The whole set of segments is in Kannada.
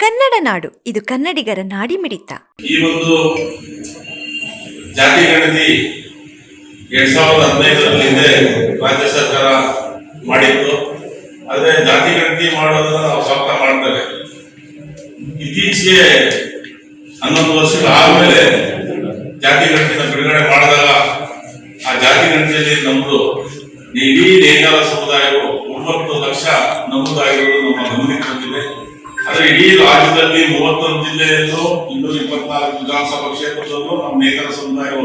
ಕನ್ನಡ ನಾಡು. ಇದು ಕನ್ನಡಿಗರ ನಾಡಿಮಿಡಿತ. ಈ ಒಂದು ಜಾತಿ ಗಣತಿ ಎರಡ್ ಸಾವಿರದ ಹದಿನೈದರಲ್ಲಿ ಹಿಂದೆ ರಾಜ್ಯ ಸರ್ಕಾರ ಮಾಡಿತ್ತು. ಆದ್ರೆ ಜಾತಿ ಗಣತಿ ಮಾಡೋದನ್ನ ನಾವು ಸ್ವಾಗತ ಮಾಡ್ತೇವೆ ಇತ್ತೀಚೆಗೆ ಹನ್ನೊಂದು ವರ್ಷಗಳ ಆದ್ಮೇಲೆ ಜಾತಿ ಗಣತಿನ ಬಿಡುಗಡೆ ಮಾಡಿದಾಗ ಆ ಜಾತಿ ಗಣತಿಯಲ್ಲಿ ನಮ್ದು ಇಡೀ ನೇಕಾರ ಸಮುದಾಯವು ಒಂಬತ್ತು ಲಕ್ಷ ನಮ್ಮದಾಗಿರುವುದು ನಮ್ಮ ಗಮನಕ್ಕೆ ಬಂದಿದೆ. ಆದ್ರೆ ಇಡೀ ರಾಜ್ಯದಲ್ಲಿ ಮೂವತ್ತೊಂದು ಜಿಲ್ಲೆಯಲ್ಲೂ ಇನ್ನೂರ ಇಪ್ಪತ್ನಾಲ್ಕು ವಿಧಾನಸಭಾ ಕ್ಷೇತ್ರದಲ್ಲೂ ನಮ್ಮ ನೇಕರ ಸಮುದಾಯವು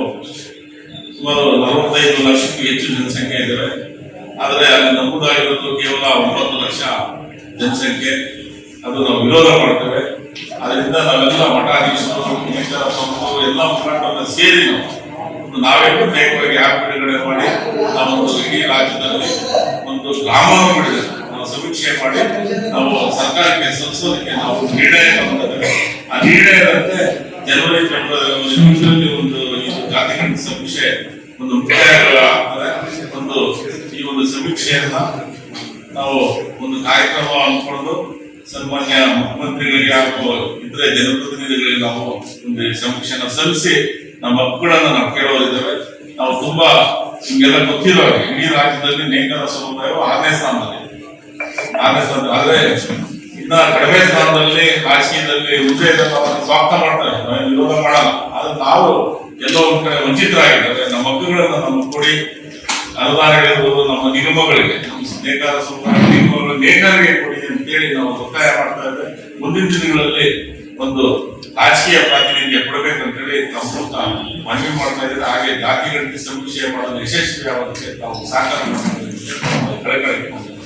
ಸುಮಾರು ನಲವತ್ತೈದು ಲಕ್ಷಕ್ಕೂ ಹೆಚ್ಚು ಜನಸಂಖ್ಯೆ ಇದ್ದಾರೆ ಆದರೆ ಅಲ್ಲಿ ನಮೂದಾಗಿರೋದು ಕೇವಲ ಒಂಬತ್ತು ಲಕ್ಷ ಜನಸಂಖ್ಯೆ. ಅದು ನಾವು ವಿರೋಧ ಮಾಡ್ತೇವೆ. ಅದರಿಂದ ನಾವೆಲ್ಲ ಮಠಾಧೀಶರು ಎಲ್ಲ ಮುಖಂಡರನ್ನ ಸೇರಿ ನಾವು ನಾವೇ ಪ್ರತ್ಯೇಕವಾಗಿ ಆ್ಯಪ್ ಬಿಡುಗಡೆ ಮಾಡಿ ನಾವೊಂದು ಇಡೀ ರಾಜ್ಯದಲ್ಲಿ ಒಂದು ಗ್ರಾಮವನ್ನು ನಾವು ಸಮೀಕ್ಷೆ ಮಾಡಿ ನಾವು ಸರ್ಕಾರಕ್ಕೆ ಸಲ್ಲಿಸೋದಕ್ಕೆ ನಾವು ನಿರ್ಣಯ ತಗೊಂಡಿದ್ದೇವೆ. ಆ ನಿರ್ಣಯದಂತೆ ಜನವರಿ, ಫೆಬ್ರವರಿ ಒಂದು ಜಾತಿಗಣತಿ ಸಮೀಕ್ಷೆ, ಒಂದು ಒಂದು ಈ ಒಂದು ಸಮೀಕ್ಷೆಯನ್ನ ನಾವು ಒಂದು ಕಾರ್ಯಕ್ರಮ ಹಮ್ಮಿಕೊಂಡು ಸನ್ಮಾನ್ಯ ಮುಖ್ಯಮಂತ್ರಿಗಳಿಗೆ ಹಾಗೂ ಇತರೆ ಜನಪ್ರತಿನಿಧಿಗಳಿಗೆ ನಾವು ಒಂದು ಸಮೀಕ್ಷೆಯನ್ನು ಸಲ್ಲಿಸಿ ನಮ್ಮ ಹಕ್ಕುಗಳನ್ನ ನಾವು ಕೇಳೋದಿದ್ದೇವೆ. ನಾವು ತುಂಬಾ ನಿಮ್ಗೆಲ್ಲ ಗೊತ್ತಿರೋ ಇಡೀ ರಾಜ್ಯದಲ್ಲಿ ನೇಕಾರ ಸಮುದಾಯವು ಆರನೇ ಸ್ಥಾನದಲ್ಲಿ ಸ್ಥಾನ ಆದ್ರೆ ಇನ್ನ ಕಡಿಮೆ ಸ್ಥಾನದಲ್ಲಿ ರಾಜಕೀಯದಲ್ಲಿ ಹುದ್ದೆಯನ್ನು ನಾವು ಸ್ವಾಗತ ಮಾಡ್ತಾರೆ. ವಿರೋಧ ಮಾಡಲ್ಲ. ಆದ್ರೆ ನಾವು ಎಲ್ಲೋ ಒಂದ್ ಕಡೆ ವಂಚಿತರಾಗಿದ್ದೇವೆ. ನಮ್ಮ ಹಕ್ಕುಗಳನ್ನ ನಮ್ಮ ಕೊಡಿ. ಅನುದಾನಗಳಿರ್ಬೋದು ನಮ್ಮ ನಿಗಮಗಳಿಗೆ. ನೇಕಾರ ಸಮುದಾಯ ನಿಗಮಗಳು ನೇಕಾರಿಗೆ ಕೊಡಿ ಅಂತೇಳಿ ನಾವು ಒತ್ತಾಯ ಮಾಡ್ತಾ ಇದ್ದೇವೆ. ಮುಂದಿನ ದಿನಗಳಲ್ಲಿ ಒಂದು ರಾಜಕೀಯ ಪ್ರಾತಿನಿಧ್ಯ ಕೊಡಬೇಕಂತೇಳಿ ನಾವು ಮೂಲಕ ಮನವಿ ಮಾಡ್ತಾ ಇದ್ದಾರೆ ಹಾಗೆ ಜಾತಿಗಳಿಗೆ ಸಮೀಕ್ಷೆ ಮಾಡಲು ಯಶಸ್ವಿ ಆಗೋದಕ್ಕೆ ನಾವು ಸಹಕಾರ ಮಾಡಬೇಕು